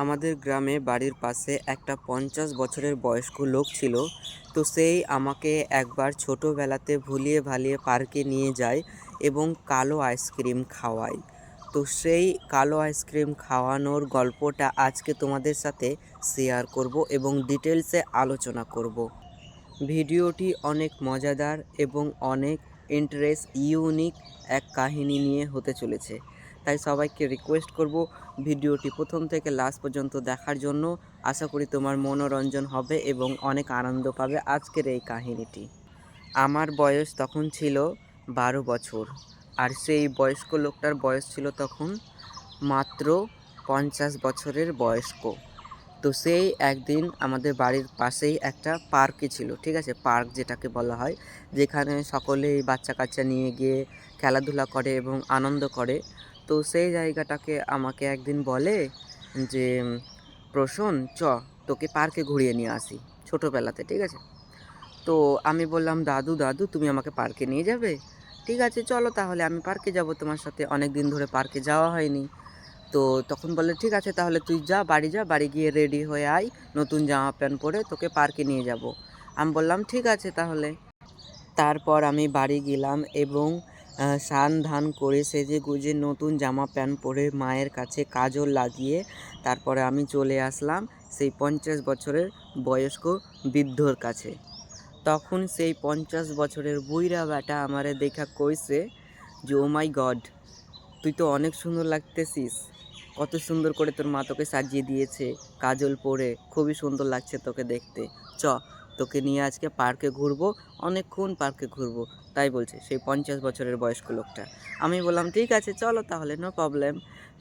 আমাদের গ্রামে বাড়ির পাশে একটা পঞ্চাশ বছরের বয়স্ক লোক ছিল। তো সেই আমাকে একবার ছোটোবেলাতে ভুলিয়ে ভালিয়ে পার্কে নিয়ে যায় এবং কালো আইসক্রিম খাওয়ায়। তো সেই কালো আইসক্রিম খাওয়ানোর গল্পটা আজকে তোমাদের সাথে শেয়ার করব এবং ডিটেলসে আলোচনা করব। ভিডিওটি অনেক মজাদার এবং অনেক ইন্টারেস্ট, ইউনিক এক কাহিনী নিয়ে হতে চলেছে। তাই সবাইকে রিকোয়েস্ট করব ভিডিওটি প্রথম থেকে লাস্ট পর্যন্ত দেখার জন্য। আশা করি তোমার মনোরঞ্জন হবে এবং অনেক আনন্দ পাবে আজকের এই কাহিনীটি। আমার বয়স তখন ছিল বারো বছর আর সেই বয়স্ক লোকটার বয়স ছিল তখন মাত্র পঞ্চাশ বছরের বয়স্ক। তো সেই একদিন আমাদের বাড়ির পাশেই একটা পার্কে ছিল, ঠিক আছে? পার্ক যেটাকে বলা হয়, যেখানে সকলেই বাচ্চা কাচ্চা নিয়ে গিয়ে খেলাধুলা করে এবং আনন্দ করে। তো সেই জায়গাটাকে আমাকে একদিন বলে যে, প্রসন, চ, তোকে পার্কে ঘুরিয়ে নিয়ে আসি ছোটোবেলাতে, ঠিক আছে? তো আমি বললাম, দাদু দাদু, তুমি আমাকে পার্কে নিয়ে যাবে? ঠিক আছে, চলো তাহলে, আমি পার্কে যাব, তোমার সাথে অনেক দিন ধরে পার্কে যাওয়া হয়নি। তো তখন বলে ঠিক আছে, তাহলে তুই যা, বাড়ি যা, বাড়ি গিয়ে রেডি হয়ে আয়, নতুন জামা প্যান্ট পরে তোকে পার্কে নিয়ে যাব। আমি বললাম, ঠিক আছে তাহলে। তারপর আমি বাড়ি গেলাম এবং স্নান ধান করে সেজে গুজে নতুন জামা প্যান্ট পরে মায়ের কাছে কাজল লাগিয়ে তারপরে আমি চলে আসলাম সেই পঞ্চাশ বছরের বয়স্ক বৃদ্ধর কাছে। তখন সেই পঞ্চাশ বছরের বুইরা বেটা আমারে দেখা কইছে যে, ও মাই গড, তুই তো অনেক সুন্দর লাগতেছিস। কত সুন্দর করে তোর মা তোকে সাজিয়ে দিয়েছে কাজল পরে। খুবই সুন্দর লাগছে তোকে দেখতে। চ তোকে নিয়ে আজকে পার্কে ঘুরবো, অনেকক্ষণ পার্কে ঘুরবো। তাই বলছে সেই পঞ্চাশ বছরের বয়স্ক লোকটা। আমি বললাম, ঠিক আছে, চলো তাহলে নো প্রবলেম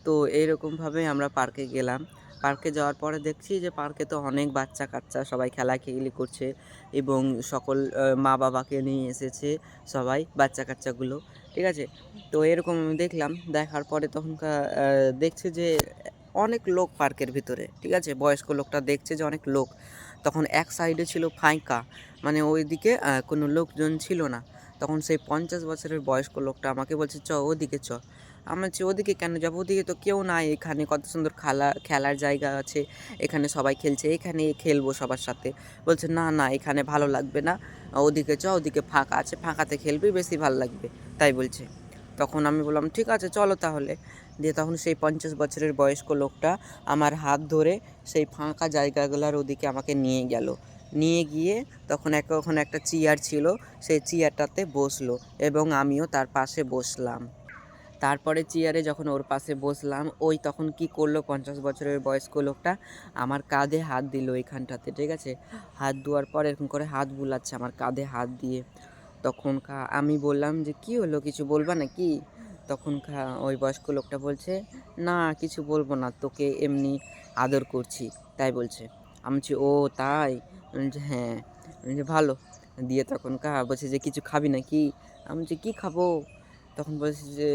তো এইরকমভাবে আমরা পার্কে গেলাম। পার্কে যাওয়ার পরে দেখছি যে পার্কে তো অনেক বাচ্চা কাচ্চা সবাই খেলাখেলি করছে এবং সকল মা বাবাকে নিয়ে এসেছে সবাই বাচ্চা কাচ্চাগুলো ঠিক আছে? তো এরকম আমি দেখলাম, দেখার পরে তখনকার দেখছে যে অনেক লোক পার্কের ভিতরে। ঠিক আছে? বয়স্ক লোকটা দেখছে যে অনেক লোক। তখন এক সাইডে ছিল ফাঁকা মানে ওইদিকে কোনো লোকজন ছিল না। তখন সেই পঞ্চাশ বছরের বয়স্ক লোকটা আমাকে বলছে, চ, ওদিকে চ। আমি বলছি, ওদিকে কেন যাব? ওদিকে তো কেউ নাই। এখানে কত সুন্দর খেলা, খেলার জায়গা আছে। এখানে সবাই খেলছে। এখানে খেলব সবার সাথে। বলছে, না না, এখানে ভালো লাগবে না। ওদিকে চ, ওদিকে ফাঁকা আছে। ফাঁকাতে খেলবি, বেশি ভালো লাগবে। তাই বলছে। তখন আমি বললাম, ঠিক আছে, চলো তাহলে। দিয়ে তখন সেই পঞ্চাশ বছরের বয়স্ক লোকটা আমার হাত ধরে সেই ফাঁকা জায়গাগুলোর ওদিকে আমাকে নিয়ে গেল। নিয়ে গিয়ে তখন এক ওখানে একটা চেয়ার ছিল, সেই চেয়ারটাতে বসল এবং আমিও তার পাশে বসলাম। তারপরে চেয়ারে যখন ওর পাশে বসলাম, ওই তখন কি করল পঞ্চাশ বছরের বয়স্ক লোকটা, আমার কাঁধে হাত দিল এইখানটাতে, ঠিক আছে? হাত দেওয়ার পর এরকম করে হাত বুলাচ্ছে আমার কাঁধে হাত দিয়ে। তখন আমি বললাম যে, কি হলো, কিছু বলবা না কি তখন ওই বয়স্ক লোকটা বলছে না কিছু বলব না তোকে এমনি আদর করছি। তাই বলছে। আমি বলছি ও তাই? হ্যাঁ। বলছি, ভালো। দিয়ে তখন কা বলছে যে কিছু খাবি নাকি? আমি বলছি কী খাব? তখন বলছে যে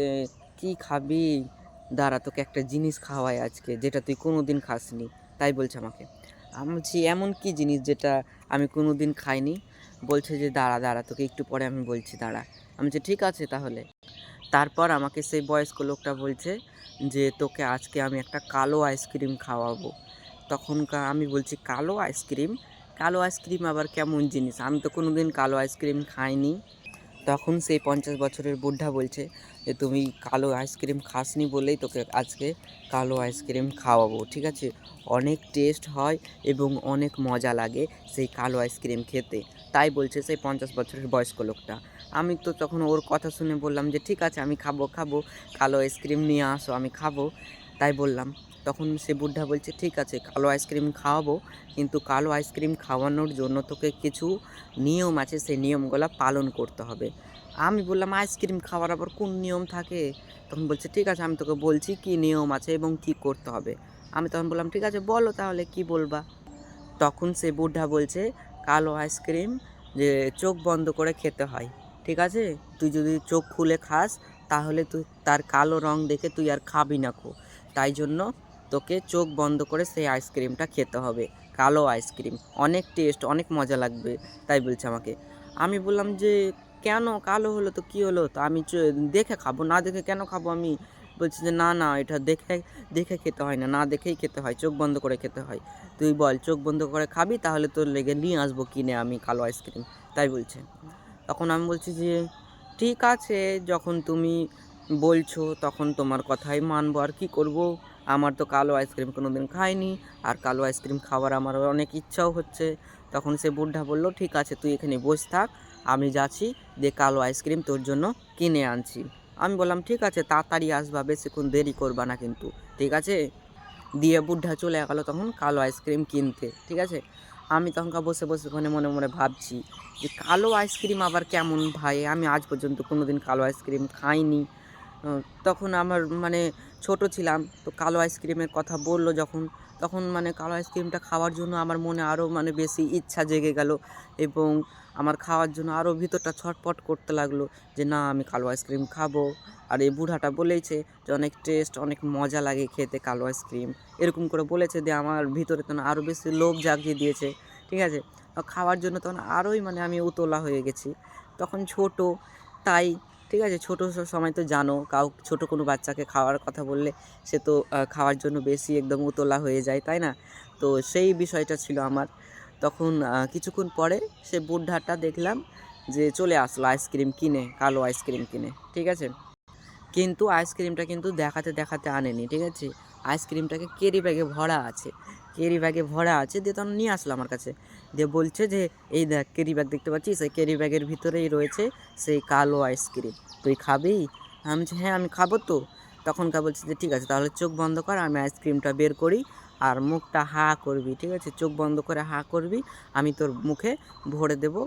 কি খাবি? দাঁড়া তোকে একটা জিনিস খাওয়াই আজকে যেটা তুই কোনো দিন খাসনি। তাই বলছে আমাকে। আমি বলছি এমন কি জিনিস যেটা আমি কোনো দিন খাইনি? বলছে যে দাঁড়া দাঁড়া তোকে একটু পরে আমি বলছি দাঁড়া। আমি যে, ঠিক আছে তাহলে। তারপর আমাকে সেই বয়স্ক লোকটা বলছে যে, তোকে আজকে আমি একটা কালো আইসক্রিম খাওয়াবো। তখনকার আমি বলছি, কালো আইসক্রিম? কালো আইসক্রিম আবার কেমন জিনিস? আমি তো কোনো দিন কালো আইসক্রিম খাইনি। তখন সেই পঞ্চাশ বছরের বুদ্ধা বলছে যে, তুমি কালো আইসক্রিম খাসনি বলেই তোকে আজকে কালো আইসক্রিম খাওয়াবো। ঠিক আছে? অনেক টেস্ট হয় এবং অনেক মজা লাগে সেই কালো আইসক্রিম খেতে। তাই বলছে সেই পঞ্চাশ বছরের বয়স্ক লোকটা। আমি তো তখন ওর কথা শুনে বললাম যে, ঠিক আছে, আমি খাব খাব, কালো আইসক্রিম নিয়ে আসো, আমি খাব। তাই বললাম। তখন সে বুদ্ধা বলছে, ঠিক আছে, কালো আইসক্রিম খাওয়াবো, কিন্তু কালো আইসক্রিম খাওয়ানোর জন্য তোকে কিছু নিয়ম আছে, সেই নিয়মগুলো পালন করতে হবে। আমি বললাম, আইসক্রিম খাওয়ার আবার কোন নিয়ম থাকে? তখন বলছে, ঠিক আছে, আমি তোকে বলছি কি নিয়ম আছে এবং কি করতে হবে। আমি তখন বললাম, ঠিক আছে, বলো তাহলে কি বলবা? তখন সে বুদ্ধা বলছে, কালো আইসক্রিম যে চোখ বন্ধ করে খেতে হয়। ঠিক আছে? তুই যদি চোখ খুলে খাস, তাহলে তুই তার কালো রং দেখে তুই আর খাবি না কো তাই জন্য তোকে চোখ বন্ধ করে সেই আইসক্রিমটা খেতে হবে। কালো আইসক্রিম। অনেক টেস্ট, অনেক মজা লাগবে, তাই বলছে আমাকে। আমি বললাম যে, কেন? কালো হলো তো কি হলো? তো আমি দেখে খাব, না দেখে কেন খাব আমি? বলছি যে, না না, এটা দেখে দেখে খেতে হয় না না দেখেই খেতে হয়, চোখ বন্ধ করে খেতে হয়। তুই বল, চোখ বন্ধ করে খাবি, তাহলে তোর লেগে নিয়ে আসব কিনে আমি কালো আইসক্রিম। তাই বলছে। তখন আমি বলছি যে, ঠিক আছে, যখন তুমি বলছো তখন তোমার কথাই মানবো। আর কি করব? আমার তো কালো আইসক্রিম কোনো দিন খাইনি। আর কালো আইসক্রিম খাওয়ার আমার অনেক ইচ্ছাও হচ্ছে। তখন সে বুঢ়া বলল, ঠিক আছে, তুই এখানে বসে থাক। আমি যাচ্ছি দিয়ে কালো আইসক্রিম তোর জন্য কিনে আনছি। আমি বললাম, ঠিক আছে, তাড়াতাড়ি আসবা, বেশিক্ষণ দেরি করবা না কিন্তু। ঠিক আছে? দিয়ে বুঢ়া চলে গেলো তখন কালো আইসক্রিম কিনতে। ঠিক আছে? আমি তখনকার বসে বসে ওখানে মনে মনে ভাবছি যে কালো আইসক্রিম আবার কেমন ভাই? আমি আজ পর্যন্ত কোনো দিন কালো আইসক্রিম খাইনি। তখন আমার মানে ছোট ছিলাম, তো কালো আইসক্রিমের কথা বলল যখন। তখন মানে কালো আইসক্রিমটা খাওয়ার জন্য আমার মনে আরও মানে বেশি ইচ্ছা জেগে গেল এবং আমার খাওয়ার জন্য আরও ভিতরটা ছটপট করতে লাগল যে, না, আমি কালো আইসক্রিম খাব। আর এই বুড়াটা বলেইছে যে, অনেক টেস্ট, অনেক মজা লাগে খেতে কালো আইসক্রিম। এরকম করে বলেছে যে, আমার ভিতরে তখন আরও বেশি লোভ জাগিয়ে দিয়েছে। ঠিক আছে? খাওয়ার জন্য তখন আরোই মানে আমি উতলা হয়ে গেছি। তখন ছোট, তাই ঠিক আছে, ছোটো সময় তো জানো, কাউ, ছোট কোনো বাচ্চাকে খাওয়ার কথা বললে সে তো খাওয়ার জন্য বেশি একদম উতলা হয়ে যায়, তাই না? তো সেই বিষয়টা ছিল আমার। তখন কিছুক্ষণ পরে সে বুঢ়াটা দেখলাম যে চলে আসলো আইসক্রিম কিনে, কালো আইসক্রিম কিনে, ঠিক আছে? কিন্তু আইসক্রিমটা কিন্তু দেখাতে দেখাতে আনেনি, ঠিক আছে? আইসক্রিমটাকে কেরি ব্যাগে ভরা আছে। কেরি ব্যাগে ভরা আছে, দিয়ে তখন নিয়ে আসলো আমার কাছে। দিয়ে বলছে যে, এই দেখ ক্যারি ব্যাগ দেখতে পাচ্ছিস? এই ক্যারি ব্যাগের ভিতরেই রয়েছে সেই কালো আইসক্রিম। তুই খাবি? আমি বলছি হ্যাঁ আমি খাব তো। তখনকার বলছে যে, ঠিক আছে, তাহলে চোখ বন্ধ কর, আমি আইসক্রিমটা বের করি আর মুখটা হা করবি, ঠিক আছে? চোখ বন্ধ করে হা করবি, আমি তোর মুখে ভরে দেবো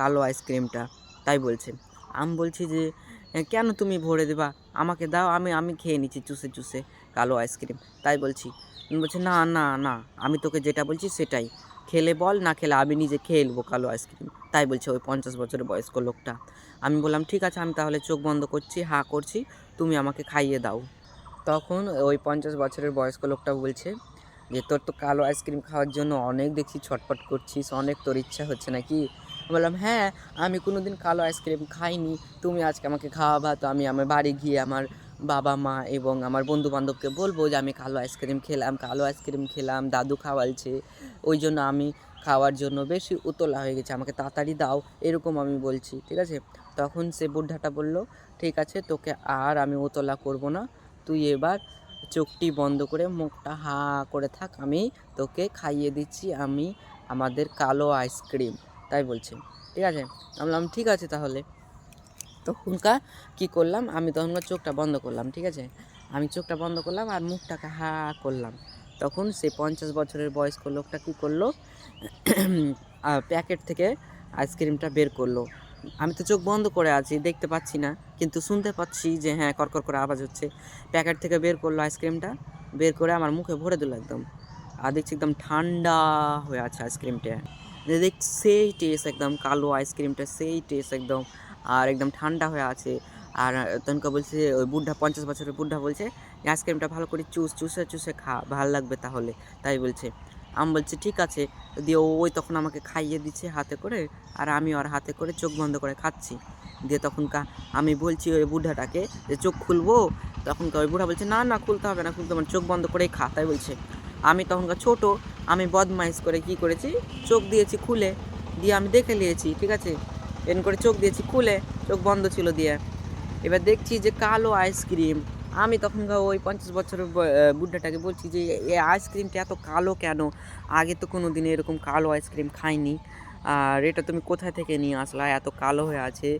কালো আইসক্রিমটা। তাই বলছে। আমি বলছি যে কেন তুমি ভরে দেবা? আমাকে দাও, আমি আমি খেয়ে নিচ্ছি চুষে চুষে কালো আইসক্রিম। তাই বলছি বলছে, না না না, আমি তোকে যেটা বলছি সেটাই। খেলে বল, না খেলে আমি নিজে খেয়ে কালো আইসক্রিম। তাই বলছে ওই পঞ্চাশ বছরের বয়স্ক লোকটা। আমি বললাম, ঠিক আছে, আমি তাহলে চোখ বন্ধ করছি, হা করছি, তুমি আমাকে খাইয়ে দাও। তখন ওই পঞ্চাশ বছরের বয়স্ক লোকটা বলছে যে, তোর তো কালো আইসক্রিম খাওয়ার জন্য অনেক দেখছি ছটপট করছিস, অনেক তোর ইচ্ছা হচ্ছে নাকি? বললাম হ্যাঁ আমি কোনো দিন কালো আইসক্রিম খাইনি, তুমি আজকে আমাকে খাওয়াবা, তো আমি আমার বাড়ি গিয়ে আমার বাবা, মা এবং আমার বন্ধু বান্ধবকে বলব যে, আমি কালো আইসক্রিম খেলাম, কালো আইসক্রিম খেলাম, দাদু খাওয়ালছে। ওই জন্য আমি খাওয়ার জন্য বেশি উতলা হয়ে গেছে। আমাকে তাড়াতাড়ি দাও। এরকম আমি বলছি, ঠিক আছে? তখন সে বুঢ়াটা বলল, ঠিক আছে, তোকে আর আমি উতলা করব না। তুই এবার চোখটি বন্ধ করে মুখটা হা করে থাক। আমি তোকে খাইয়ে দিচ্ছি, আমি আমাদের কালো আইসক্রিম। তাই বলছে। ঠিক আছে? আমি বললাম, ঠিক আছে তাহলে। তখনকার কী করলাম? আমি তখনকার চোখটা বন্ধ করলাম, ঠিক আছে? আমি চোখটা বন্ধ করলাম আর মুখটাকে হা করলাম। তখন সে পঞ্চাশ বছরের বয়স্ক লোকটা কী করল? প্যাকেট থেকে আইসক্রিমটা বের করল। আমি তো চোখ বন্ধ করে আছি, দেখতে পাচ্ছি না, কিন্তু শুনতে পাচ্ছি যে হ্যাঁ করকর করে আওয়াজ হচ্ছে। প্যাকেট থেকে বের করল আইসক্রিমটা, বের করে আমার মুখে ভরে দিল একদম। আর দেখছি একদম ঠান্ডা হয়ে আছে আইসক্রিমটা। দেখ সেই টেস্ট একদম, কালো আইসক্রিমটা সেই টেস্ট একদম। আর একদম ঠান্ডা হয়ে আছে। আর তনকা বলছে ওই বুঢ়া পঞ্চাশ বছরের বুঢ়া বলছে, "এই আইসক্রিমটা ভালো করে চুষ চুষে চুষে খা, ভালো লাগবে তাহলে। তাই বলছে। আমি বলছি, ঠিক আছে। দিয়ে ওই তখন আমাকে খাইয়ে দিচ্ছে হাতে করে, আর আমি ওর হাতে করে চোখ বন্ধ করে খাচ্ছি। দিয়ে তখনকা আমি বলছি ওই বুঢ়াটাকে যে, চোখ খুলবো? তখনকার ওই বুড়া বলছে, না না, খুলতে হবে না, খুলতে হবে চোখ বন্ধ করেই খা। তাই বলছে। আমি তখনকার ছোট, আমি বদমাইশ করে কি করেছি? চোখ দিয়েছি খুলে, দিয়ে আমি দেখে নিয়েছি, ঠিক আছে? এন করে চোখ দিয়েছি খুলে, চোখ বন্ধ ছিল দিয়ে। এবার দেখছি যে কালো আইসক্রিম আমি তখনকার ওই পঞ্চাশ বছরের বুড্ডাটাকে বলছি যে এই আইসক্রিমটা এত কালো কেন? আগে তো কোনো দিন এরকম কালো আইসক্রিম খাইনি। আর এটা তুমি কোথা থেকে নিয়ে আসলা? এত কালো হয়ে আছে।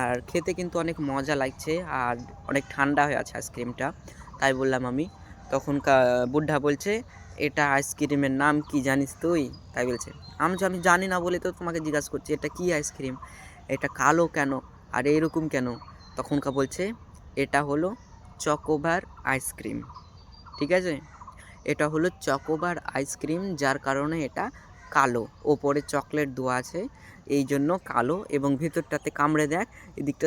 আর খেতে কিন্তু অনেক মজা লাগছে। আর অনেক ঠান্ডা হয়ে আছে আইসক্রিমটা তাই বললাম আমি। তখন বুঢ়া বলছে এটা আইসক্রিমের নাম কি জানিস তুই? তাই বলছে। আমি আমি জানি না বলে তো তোমাকে জিজ্ঞাসা করছি, এটা কি আইসক্রিম? এটা কালো কেন? আর এরকম কেন? তখনকার বলছে, এটা হলো চকোবার আইসক্রিম। ঠিক আছে? এটা হলো চকোবার আইসক্রিম, যার কারণে এটা কালো। ওপরে চকলেট দেওয়া আছে। এই জন্য কালো এবং ভিতরটাতে কামড়ে দেখ এদিকটা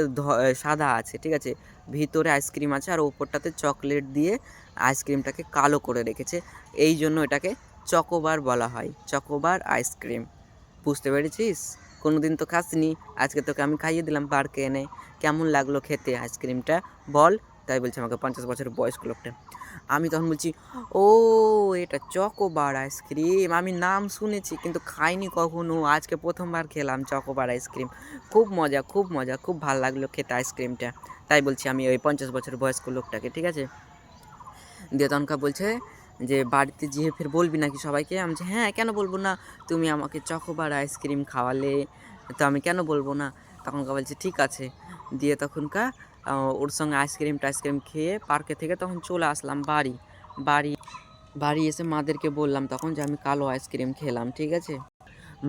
সাদা আছে, ঠিক আছে? ভিতরে আইসক্রিম আছে আর ওপরটাতে চকলেট দিয়ে আইসক্রিমটাকে কালো করে রেখেছে। এই জন্য এটাকে চকোবার বলা হয়। Chocobar ice cream. বুঝতে পেরেছিস? কোনো দিন তো খাসনি। আজকে তোকে আমি খাইয়ে দিলাম পার্কে এনে। কেমন লাগল খেতে আইসক্রিমটা? বল। তাই বলছে আমাকে পঞ্চাশ বছরের বয়স্ক লোকটা। আমি তখন বলছি, ও, এটা চকোবার আইসক্রিম। আমি নাম শুনেছি, কিন্তু খাইনি কখনো। আজকে প্রথমবার খেলাম চকোবার আইসক্রিম। খুব মজা খুব মজা, খুব ভালো লাগল খেতে আইসক্রিমটা। তাই বলছি আমি ওই পঞ্চাশ বছর বয়স্ক লোকটাকে, ঠিক আছে? দিয়ে তখনকা বলছে যে, বাড়িতে যেয়ে ফের বলবি নাকি সবাইকে? আমি বলছি হ্যাঁ কেন বলব না? তুমি আমাকে চকোবার আইসক্রিম খাওয়ালে তো আমি কেন বলব না? তখনকা বলছে, ঠিক আছে। দিয়ে তখনকা ওর সঙ্গে আইসক্রিম টাইসক্রিম খেয়ে পার্কে থেকে তখন চলে আসলাম বাড়ি। বাড়ি বাড়ি এসে মাদেরকে বললাম তখন যে আমি কালো আইসক্রিম খেলাম, ঠিক আছে?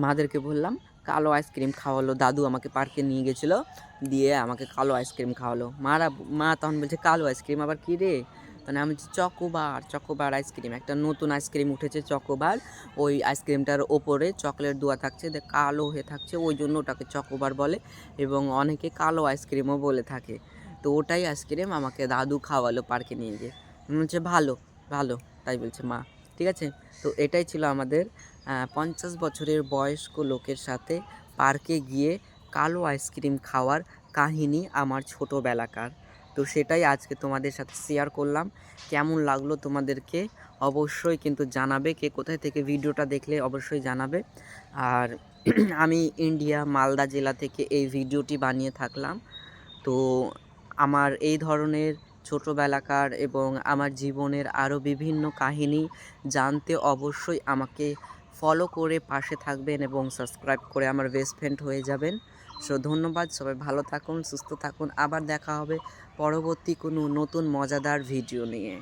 মাদেরকে বললাম, কালো আইসক্রিম খাওয়ালো, দাদু আমাকে পার্কে নিয়ে গেছিল, দিয়ে আমাকে কালো আইসক্রিম খাওয়ালো। মারা, মা তখন বলছে, কালো আইসক্রিম আবার কী রে? তখন আমি বলছি, চকোবার চকোবার আইসক্রিম, একটা নতুন আইসক্রিম উঠেছে চকোবার, ওই আইসক্রিমটার ওপরে চকলেট দেওয়া থাকছে দিয়ে কালো হয়ে থাকছে, ওই জন্য ওটাকে চকোবার বলে, এবং অনেকে কালো আইসক্রিমও বলে থাকে। তো ওটাই আইসক্রিম আমাকে দাদু খাওয়ালো পার্কে নিয়ে গিয়ে। বলছে ভালো ভালো, তাই বলছে মা। ঠিক আছে? তো এটাই ছিল আমাদের পঞ্চাশ বছরের বয়স্ক লোকের সাথে পার্কে গিয়ে কালো আইসক্রিম খাওয়ার কাহিনী আমার ছোটোবেলাকার। তো সেটাই আজকে তোমাদের সাথে শেয়ার করলাম। কেমন লাগল তোমাদেরকে অবশ্যই কিন্তু জানাবে। কে কোথায় থেকে ভিডিওটা দেখলে অবশ্যই জানাবে। আর আমি ইন্ডিয়া, মালদা জেলা থেকে এই ভিডিওটি বানিয়ে থাকলাম। তো আমার এই ধরনের ছোটোবেলাকার এবং আমার জীবনের আরও বিভিন্ন কাহিনী জানতে অবশ্যই আমাকে ফলো করে পাশে থাকবেন এবং সাবস্ক্রাইব করে আমার বেস্ট ফ্রেন্ড হয়ে যাবেন। সো ধন্যবাদ, সবাই ভালো থাকুন, সুস্থ থাকুন। আবার দেখা হবে পরবর্তী কোনো নতুন মজাদার ভিডিও নিয়ে।